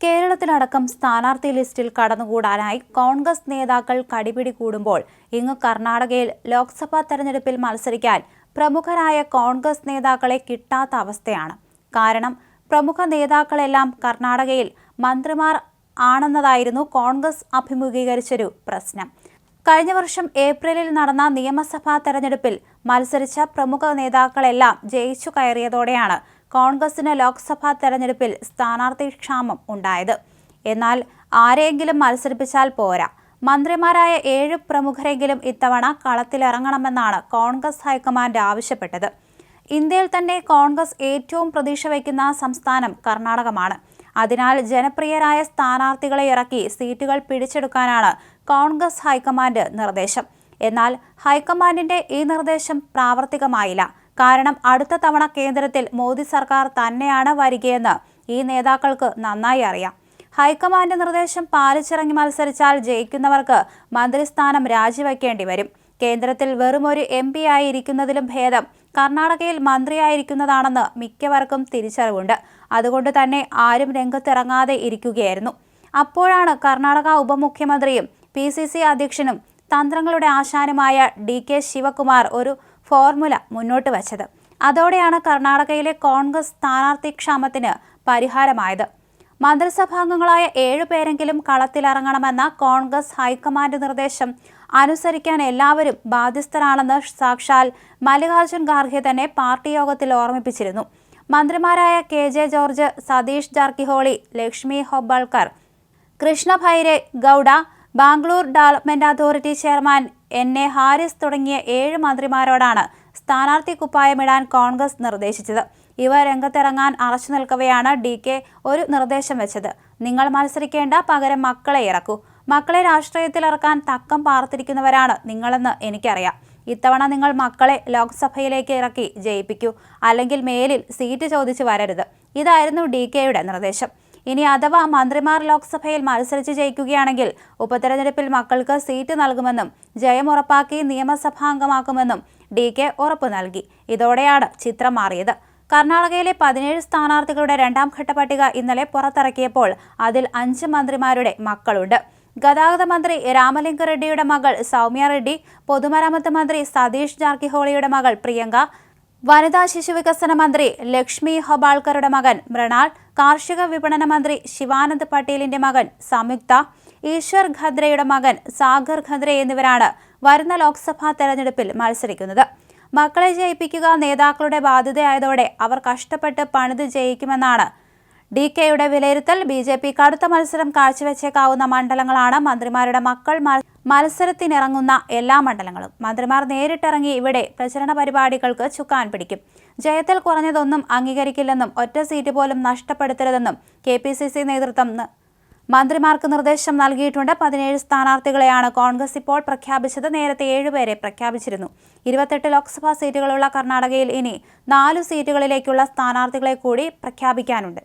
കേരളത്തിലടക്കം സ്ഥാനാർത്ഥി ലിസ്റ്റിൽ കടന്നുകൂടാനായി കോൺഗ്രസ് നേതാക്കൾ കടിപിടി കൂടുമ്പോൾ ഇങ്ങ് കർണാടകയിൽ ലോക്സഭാ തെരഞ്ഞെടുപ്പിൽ മത്സരിക്കാൻ പ്രമുഖരായ കോൺഗ്രസ് നേതാക്കളെ കിട്ടാത്ത അവസ്ഥയാണ്. കാരണം പ്രമുഖ നേതാക്കളെല്ലാം കർണാടകയിൽ മന്ത്രിമാർ ആണെന്നതായിരുന്നു കോൺഗ്രസ് അഭിമുഖീകരിച്ചൊരു പ്രശ്നം. കഴിഞ്ഞ വർഷം ഏപ്രിലിൽ നടന്ന നിയമസഭാ തെരഞ്ഞെടുപ്പിൽ മത്സരിച്ച പ്രമുഖ നേതാക്കളെല്ലാം ജയിച്ചു കയറിയതോടെയാണ് കോൺഗ്രസിന് ലോക്സഭാ തെരഞ്ഞെടുപ്പിൽ സ്ഥാനാർത്ഥി ക്ഷാമം ഉണ്ടായത്. എന്നാൽ ആരെയെങ്കിലും മത്സരിപ്പിച്ചാൽ പോരാ. മന്ത്രിമാരായ ഏഴ് പ്രമുഖരെങ്കിലും ഇത്തവണ കളത്തിലിറങ്ങണമെന്നാണ് കോൺഗ്രസ് ഹൈക്കമാൻഡ് ആവശ്യപ്പെട്ടത്. ഇന്ത്യയിൽ തന്നെ കോൺഗ്രസ് ഏറ്റവും പ്രതീക്ഷ വയ്ക്കുന്ന സംസ്ഥാനം കർണാടകമാണ്. അതിനാൽ ജനപ്രിയരായ സ്ഥാനാർത്ഥികളെ ഇറക്കി സീറ്റുകൾ പിടിച്ചെടുക്കാനാണ് കോൺഗ്രസ് ഹൈക്കമാൻഡ് നിർദ്ദേശം. എന്നാൽ ഹൈക്കമാൻഡിന്റെ ഈ നിർദ്ദേശം പ്രാവർത്തികമായില്ല. കാരണം അടുത്ത തവണ കേന്ദ്രത്തിൽ മോദി സർക്കാർ തന്നെയാണ് വരികയെന്ന് ഈ നേതാക്കൾക്ക് നന്നായി അറിയാം. ഹൈക്കമാൻഡ് നിർദ്ദേശം പാലിച്ചിറങ്ങി മത്സരിച്ചാൽ ജയിക്കുന്നവർക്ക് മന്ത്രിസ്ഥാനം രാജിവെക്കേണ്ടി വരും. കേന്ദ്രത്തിൽ വെറുമൊരു എം പി ആയിരിക്കുന്നതിലും ഭേദം കർണാടകയിൽ മന്ത്രിയായിരിക്കുന്നതാണെന്ന് മിക്കവർക്കും തിരിച്ചറിവുണ്ട്. അതുകൊണ്ട് തന്നെ ആരും രംഗത്തിറങ്ങാതെ ഇരിക്കുകയായിരുന്നു. അപ്പോഴാണ് കർണാടക ഉപമുഖ്യമന്ത്രിയും പി സി സി അധ്യക്ഷനും തന്ത്രങ്ങളുടെ ആശാനുമായ ഡി കെ ശിവകുമാർ ഒരു ഫോർമുല മുന്നോട്ട് വച്ചത്. അതോടെയാണ് കർണാടകയിലെ കോൺഗ്രസ് സ്ഥാനാർത്ഥി ക്ഷാമത്തിന് പരിഹാരമായത്. മന്ത്രിസഭാംഗങ്ങളായ ഏഴു പേരെങ്കിലും കളത്തിലിറങ്ങണമെന്ന കോൺഗ്രസ് ഹൈക്കമാൻഡ് നിർദ്ദേശം അനുസരിക്കാൻ എല്ലാവരും ബാധ്യസ്ഥരാണെന്ന് സാക്ഷാൽ മല്ലികാർജുൻ ഖാർഗെ തന്നെ പാർട്ടി യോഗത്തിൽ ഓർമ്മിപ്പിച്ചിരുന്നു. മന്ത്രിമാരായ K J George Satish Jarkiholi Lakshmi Hebbalkar Krishna Byre Gowda Bangalore development authority chairman N A Haris തുടങ്ങിയ ഏഴ് മന്ത്രിമാരോടാണ് സ്ഥാനാർത്ഥി കുപ്പായമിടാൻ കോൺഗ്രസ് നിർദ്ദേശിച്ചത്. ഇവ രംഗത്തിറങ്ങാൻ അറച്ചു നിൽക്കവെയാണ് ഡി കെ ഒരു നിർദ്ദേശം വെച്ചത്. നിങ്ങൾ മത്സരിക്കേണ്ട പകരം മക്കളെ ഇറക്കൂ. മക്കളെ രാഷ്ട്രീയത്തിൽ ഇറക്കാൻ തക്കം പാർത്തിരിക്കുന്നവരാണ് നിങ്ങളെന്ന് എനിക്കറിയാം. ഇത്തവണ നിങ്ങൾ മക്കളെ ലോക്സഭയിലേക്ക് ഇറക്കി ജയിപ്പിക്കൂ. അല്ലെങ്കിൽ മേലിൽ സീറ്റ് ചോദിച്ചു വരരുത്. ഇതായിരുന്നു ഡി കെയുടെ നിർദ്ദേശം. ഇനി അഥവാ മന്ത്രിമാർ ലോക്സഭയിൽ മത്സരിച്ച് ജയിക്കുകയാണെങ്കിൽ ഉപതെരഞ്ഞെടുപ്പിൽ മക്കൾക്ക് സീറ്റ് നൽകുമെന്നും ജയം ഉറപ്പാക്കി നിയമസഭാംഗമാക്കുമെന്നും ഡി കെ ഉറപ്പ് നൽകി. ഇതോടെയാണ് ചിത്രം മാറിയത്. കർണാടകയിലെ പതിനേഴ് സ്ഥാനാർത്ഥികളുടെ രണ്ടാം ഘട്ട പട്ടിക ഇന്നലെ പുറത്തിറക്കിയപ്പോൾ അതിൽ അഞ്ച് മന്ത്രിമാരുടെ മക്കളുണ്ട്. ഗതാഗത മന്ത്രി രാമലിംഗ റെഡ്ഡിയുടെ മകൾ സൗമ്യ റെഡ്ഡി പൊതുമരാമത്ത് മന്ത്രി സതീഷ് ജാർക്കിഹോളിയുടെ മകൾ പ്രിയങ്ക വനിതാ ശിശുവികസന മന്ത്രി ലക്ഷ്മി ഹബാൾക്കറുടെ മകൻ മൃണാൾ കാർഷിക വിപണന മന്ത്രി ശിവാനന്ദ് പട്ടേലിന്റെ മകൻ സംയുക്ത ഈശ്വർ ഖദ്രയുടെ മകൻ സാഗർ ഖദ്ര എന്നിവരാണ് വരുന്ന ലോക്സഭാ തെരഞ്ഞെടുപ്പിൽ മത്സരിക്കുന്നത്. മക്കളെ ജയിപ്പിക്കുക നേതാക്കളുടെ ബാധ്യതയായതോടെ അവർ കഷ്ടപ്പെട്ട് പണിത് ജയിക്കുമെന്നാണ് ഡി കെയുടെ വിലയിരുത്തൽ. ബി ജെ പി കടുത്ത മത്സരം കാഴ്ചവെച്ചേക്കാവുന്ന മണ്ഡലങ്ങളാണ് മന്ത്രിമാരുടെ മക്കൾ മത്സരത്തിനിറങ്ങുന്ന എല്ലാ മണ്ഡലങ്ങളും. മന്ത്രിമാർ നേരിട്ടിറങ്ങി ഇവിടെ പ്രചരണ പരിപാടികൾക്ക് ചുക്കാൻ പിടിക്കും. ജയത്തിൽ കുറഞ്ഞതൊന്നും അംഗീകരിക്കില്ലെന്നും ഒറ്റ സീറ്റ് പോലും നഷ്ടപ്പെടുത്തരുതെന്നും കെ പി സി സി നേതൃത്വം മന്ത്രിമാർക്ക് നിർദ്ദേശം നൽകിയിട്ടുണ്ട്. പതിനേഴ് സ്ഥാനാർത്ഥികളെയാണ് കോൺഗ്രസ് ഇപ്പോൾ പ്രഖ്യാപിച്ചത്. നേരത്തെ ഏഴുപേരെ പ്രഖ്യാപിച്ചിരുന്നു. ഇരുപത്തെട്ട് ലോക്സഭാ സീറ്റുകളുള്ള കർണാടകയിൽ ഇനി നാലു സീറ്റുകളിലേക്കുള്ള സ്ഥാനാർത്ഥികളെ കൂടി പ്രഖ്യാപിക്കാനുണ്ട്.